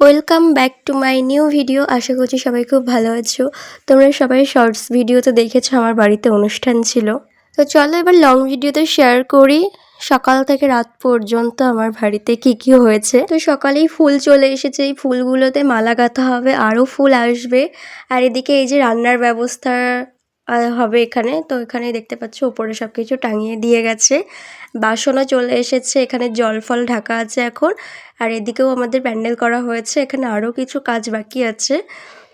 Welcome back to my new video আশা করছি সবাই খুব ভালো আছো। তোমরা সবাই শর্টস ভিডিও তো দেখেছ, আমার বাড়িতে অনুষ্ঠান ছিল। তো চলো এবার লং ভিডিওতে শেয়ার করি। সকাল থেকে রাত পর্যন্ত আমার বাড়িতে কি কি হয়েছে। তো সকালেই ফুল চলে এসেছে। এই ফুলগুলোতে মালা গাঁথা হবে, আরও ফুল আসবে। আর এদিকে এই যে রান্নার ব্যবস্থা হবে এখানে। তো এখানে দেখতে পাচ্ছ উপরে সব কিছু টাঙিয়ে দিয়ে গেছে। বাসনও চলে এসেছে। এখানে জল ফল ঢাকা আছে এখন। আর এদিকেও আমাদের প্যান্ডেল করা হয়েছে। এখানে আরও কিছু কাজ বাকি আছে।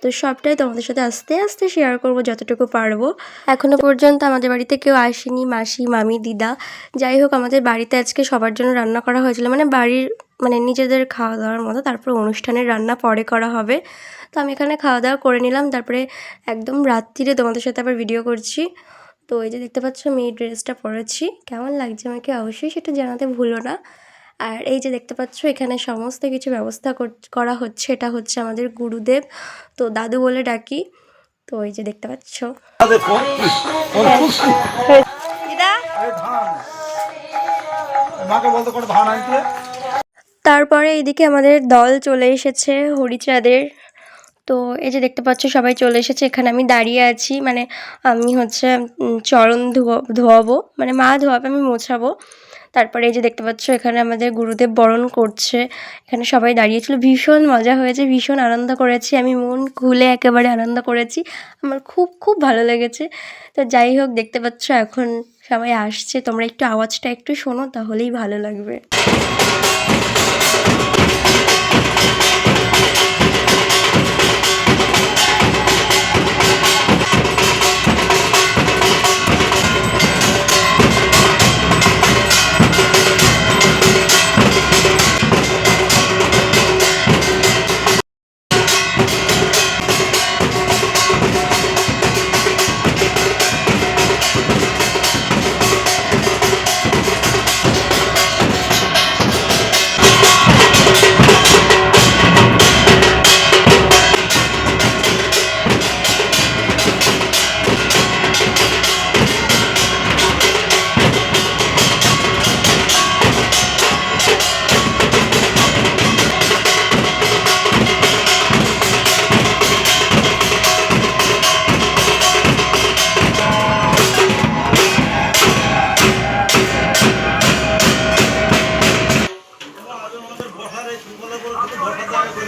তো সবটাই তোমাদের সাথে আস্তে আস্তে শেয়ার করব যতটুকু পারব। এখনও পর্যন্ত আমাদের বাড়িতে কেউ আসেনি মাসি, মামি, দিদা। যাই হোক, আমাদের বাড়িতে আজকে সবার জন্য রান্না করা হয়েছিল। মানে বাড়ির মানে নিজেদের খাওয়া দাওয়ার মতো, তারপর অনুষ্ঠানের রান্না পরে করা হবে। তো আমি এখানে খাওয়া দাওয়া করে নিলাম, তারপরে একদম রাত্রিরে তোমাদের সাথে আবার ভিডিও করছি। তো এই যে দেখতে পাচ্ছ, আমি এই ড্রেসটা পরেছি। কেমন লাগছে আমাকে অবশ্যই সেটা জানাতে ভুলো না। আর এই যে দেখতে পাচ্ছ, এখানে সমস্ত কিছু ব্যবস্থা করা হচ্ছে। এটা হচ্ছে আমাদের গুরুদেব। তো দাদু বলে ডাকি। তো এই যে দেখতে পাচ্ছ। আরে তারপরে এইদিকে আমাদের দল চলে এসেছে হরিচাঁদের। তো এই যে দেখতে পাচ্ছ, সবাই চলে এসেছে। এখানে আমি দাঁড়িয়ে আছি। মানে আমি হচ্ছে চরণ ধোয়া, ধোয়াবো। মানে মা ধোয়াবে, আমি মোছাবো। তারপরে এই যে দেখতে পাচ্ছ, এখানে আমাদের গুরুদেব বরণ করছে। এখানে সবাই দাঁড়িয়েছিল ভীষণ মজা হয়েছে, ভীষণ আনন্দ করেছি। আমি মন খুলে একেবারে আনন্দ করেছি। আমার খুব খুব ভালো লেগেছে। তো যাই হোক, দেখতে পাচ্ছ, এখন সবাই আসছে। তোমরা একটু আওয়াজটা একটু শোনো, তাহলেই ভালো লাগবে। Thank you.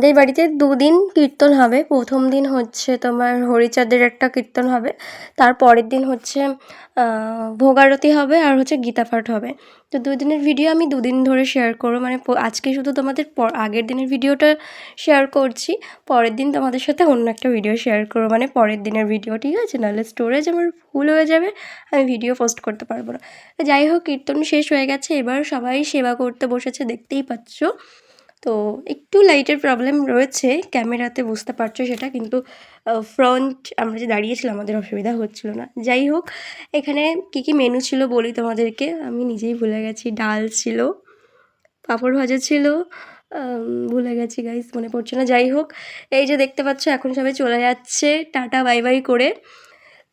আমাদের বাড়িতে দুদিন কীর্তন হবে। প্রথম দিন হচ্ছে তোমার হরিচাঁদের একটা কীর্তন হবে। তার পরের দিন হচ্ছে ভোগারতি হবে আর হচ্ছে গীতা পাঠ হবে। তো দুদিনের ভিডিও আমি দুদিন ধরে শেয়ার করব। মানে আজকে শুধু তোমাদের আগের দিনের ভিডিওটা শেয়ার করছি। পরের দিন তোমাদের সাথে অন্য একটা ভিডিও শেয়ার করব। মানে পরের দিনের ভিডিও ঠিক আছে? নাহলে স্টোরেজ আমার ফুল হয়ে যাবে। আমি ভিডিও পোস্ট করতে পারব না। যাই হোক, কীর্তন শেষ হয়ে গেছে। এবার সবাই সেবা করতে বসেছে, দেখতেই পাচ্ছ। তো একটু লাইটের প্রবলেম রয়েছে, ক্যামেরাতে বুঝতে পারছ সেটা, কিন্তু ফ্রন্ট আমরা যে দাঁড়িয়েছিলাম আমাদের অসুবিধা হচ্ছিল না। যাই হোক, এখানে কী কী মেনু ছিল বলি তোমাদেরকে? আমি নিজেই ভুলে গেছি, ডাল ছিল, পাঁপড় ভাজা ছিল ভুলে গেছি গাইস মনে পড়ছে না। যাই হোক, এই যে দেখতে পাচ্ছ, এখন সবাই চলে যাচ্ছে, টাটা বাই বাই করে।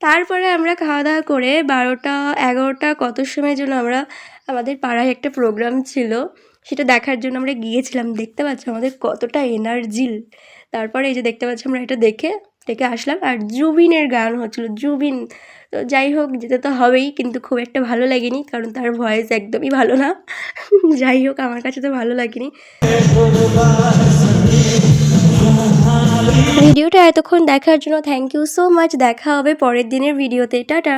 তারপরে আমরা খাওয়া দাওয়া করে বারোটা, এগারোটা, কত সময়ের জন্য আমরা, আমাদের পাড়ায় একটা প্রোগ্রাম ছিল। সেটা দেখার জন্য আমরা গিয়েছিলাম। দেখতে পাচ্ছ আমাদের কতটা এনার্জি তারপরে এই যে দেখতে পাচ্ছ আমরা এটা দেখে দেখে আসলাম। আর জুবিনের গান হচ্ছিল, জুবিন। তো যাই হোক, যেতে তো হবেই, কিন্তু খুব একটা ভালো লাগেনি, কারণ তার ভয়েস একদমই ভালো না। যাই হোক, আমার কাছে তো ভালো লাগেনি। ভিডিওটা এতক্ষণ দেখার জন্য থ্যাংক ইউ সো মাচ দেখা হবে পরের দিনের ভিডিওতে। টাটা।